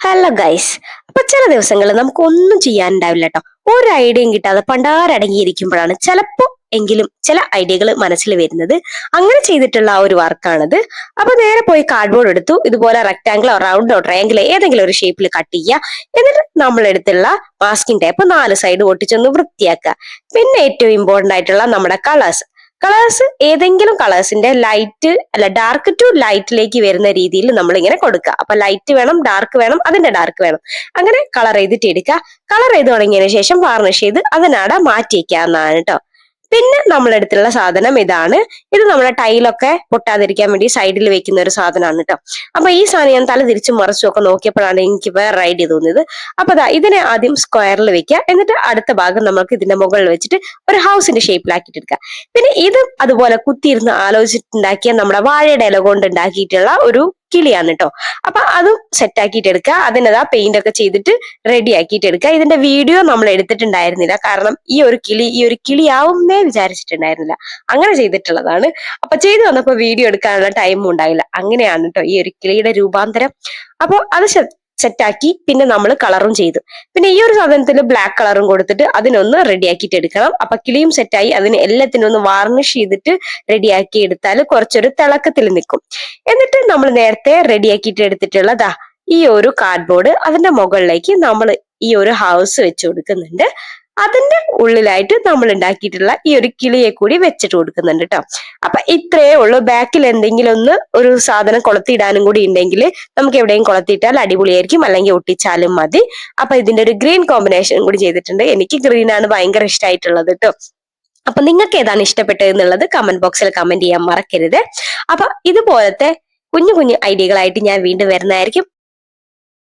Hello guys അപ്പൊ ചില ദിവസങ്ങളിൽ നമുക്ക് ഒന്നും ചെയ്യാനുണ്ടാവില്ല കേട്ടോ ഒരു ഐഡിയയും കിട്ടാതെ പണ്ടാരടങ്ങിയിരിക്കുമ്പോഴാണ് ചിലപ്പോ എങ്കിലും ചില ഐഡിയകൾ മനസ്സിൽ വരുന്നത്. അങ്ങനെ ചെയ്തിട്ടുള്ള ആ ഒരു വർക്കാണിത് അപ്പൊ നേരെ പോയി കാർഡ്ബോർഡ് എടുത്തു. ഇതുപോലെ റെക്ടാംഗിളോ റൗണ്ടോ ട്രയാങ്കിളോ ഏതെങ്കിലും ഒരു ഷേപ്പിൽ കട്ട് ചെയ്യുക. എന്നിട്ട് നമ്മളെടുത്തുള്ള മാസ്കിംഗ് ടേപ്പ് നാല് സൈഡ് ഒട്ടിച്ചൊന്ന് വൃത്തിയാക്കുക. പിന്നെ ഏറ്റവും ഇമ്പോർട്ടന്റ് ആയിട്ടുള്ള നമ്മുടെ കളേഴ്സ് കളേഴ്സ് ഏതെങ്കിലും കളേഴ്സിന്റെ ലൈറ്റ് അല്ല ഡാർക്ക് ടു ലൈറ്റിലേക്ക് വരുന്ന രീതിയിൽ നമ്മൾ ഇങ്ങനെ കൊടുക്കുക. അപ്പൊ ലൈറ്റ് വേണം ഡാർക്ക് വേണം അതിന്റെ ഡാർക്ക് വേണം. അങ്ങനെ കളർ ചെയ്തിട്ട് എടുക്കുക. കളർ ചെയ്ത് തുടങ്ങിയതിന് ശേഷം വാർണിഷ് ചെയ്ത് അതിനാടെ മാറ്റി വെക്കാവുന്നതാണ് കേട്ടോ പിന്നെ നമ്മളെടുത്തുള്ള സാധനം ഇതാണ്. ഇത് നമ്മുടെ ടൈലൊക്കെ പൊട്ടാതിരിക്കാൻ വേണ്ടി സൈഡിൽ വെക്കുന്ന ഒരു സാധനമാണ് കേട്ടോ അപ്പൊ ഈ സാധനം ഞാൻ തല തിരിച്ചു മറിച്ചു ഒക്കെ നോക്കിയപ്പോഴാണ് എനിക്ക് വേറെ ഐഡിയ തോന്നിയത്. അപ്പൊ അതാ ഇതിനെ ആദ്യം സ്ക്വയറിൽ വെക്കുക. എന്നിട്ട് അടുത്ത ഭാഗം നമുക്ക് ഇതിന്റെ മുകളിൽ വെച്ചിട്ട് ഒരു ഹൗസിന്റെ ഷേപ്പിലാക്കിയിട്ട് എടുക്കുക. പിന്നെ ഇത് അതുപോലെ കുത്തിയിരുന്ന് ആലോചിച്ചിട്ടുണ്ടാക്കിയ നമ്മുടെ വാഴയുടെ ഇല കൊണ്ട് ഉണ്ടാക്കിയിട്ടുള്ള ഒരു കിളിയാണ് കേട്ടോ അപ്പൊ അതും സെറ്റ് ആക്കിയിട്ട് എടുക്കുക അതിനതാ പെയിന്റ് ഒക്കെ ചെയ്തിട്ട് റെഡി ആക്കിയിട്ട് എടുക്കുക ഇതിന്റെ വീഡിയോ നമ്മൾ എടുത്തിട്ടുണ്ടായിരുന്നില്ല. കാരണം ഈ ഒരു കിളി ഈ ഒരു കിളിയാവുന്നേ വിചാരിച്ചിട്ടുണ്ടായിരുന്നില്ല. അങ്ങനെ ചെയ്തിട്ടുള്ളതാണ്. അപ്പൊ ചെയ്തു വന്നപ്പോ വീഡിയോ എടുക്കാനുള്ള ടൈമും ഉണ്ടായില്ല. അങ്ങനെയാണ് കേട്ടോ ഈ ഒരു കിളിയുടെ രൂപാന്തരം. അപ്പൊ അത് സെറ്റാക്കി പിന്നെ നമ്മൾ കളറും ചെയ്തു. പിന്നെ ഈ ഒരു സാധനത്തിൽ ബ്ലാക്ക് കളറും കൊടുത്തിട്ട് അതിനൊന്ന് റെഡിയാക്കിയിട്ട് എടുക്കണം. അപ്പൊ കിളിയും സെറ്റായി അതിന് എല്ലാത്തിനും ഒന്ന് വാർണിഷ് ചെയ്തിട്ട് റെഡിയാക്കി എടുത്താൽ കുറച്ചൊരു തിളക്കത്തിൽ നിൽക്കും. എന്നിട്ട് നമ്മൾ നേരത്തെ റെഡിയാക്കിയിട്ട് എടുത്തിട്ടുള്ളതാ ഈ ഒരു കാർഡ്ബോർഡ് അതിന്റെ മുകളിലേക്ക് നമ്മൾ ഈ ഒരു ഹൗസ് വെച്ച് കൊടുക്കുന്നുണ്ട്. അതിന്റെ ഉള്ളിലായിട്ട് നമ്മൾ ഉണ്ടാക്കിയിട്ടുള്ള ഈ ഒരു കിളിയെ കൂടി വെച്ചിട്ട് കൊടുക്കുന്നുണ്ട് കേട്ടോ അപ്പൊ ഇത്രയേ ഉള്ളൂ. ബാക്കിൽ എന്തെങ്കിലും ഒന്ന് ഒരു സാധനം കൊളത്തിയിടാനും കൂടി ഉണ്ടെങ്കിൽ നമുക്ക് എവിടെയും കൊളത്തിയിട്ടാൽ അടിപൊളിയായിരിക്കും. അല്ലെങ്കിൽ ഒട്ടിച്ചാലും മതി. അപ്പൊ ഇതിന്റെ ഒരു ഗ്രീൻ കോമ്പിനേഷൻ കൂടി ചെയ്തിട്ടുണ്ട്. എനിക്ക് ഗ്രീൻ ആണ് ഭയങ്കര ഇഷ്ടമായിട്ടുള്ളത് കേട്ടോ അപ്പൊ നിങ്ങൾക്ക് ഏതാണ് ഇഷ്ടപ്പെട്ടത് എന്നുള്ളത് കമന്റ് ബോക്സിൽ കമന്റ് ചെയ്യാൻ മറക്കരുത്. അപ്പൊ ഇതുപോലത്തെ കുഞ്ഞു കുഞ്ഞു ഐഡിയകളായിട്ട് ഞാൻ വീണ്ടും വരുന്നതായിരിക്കും.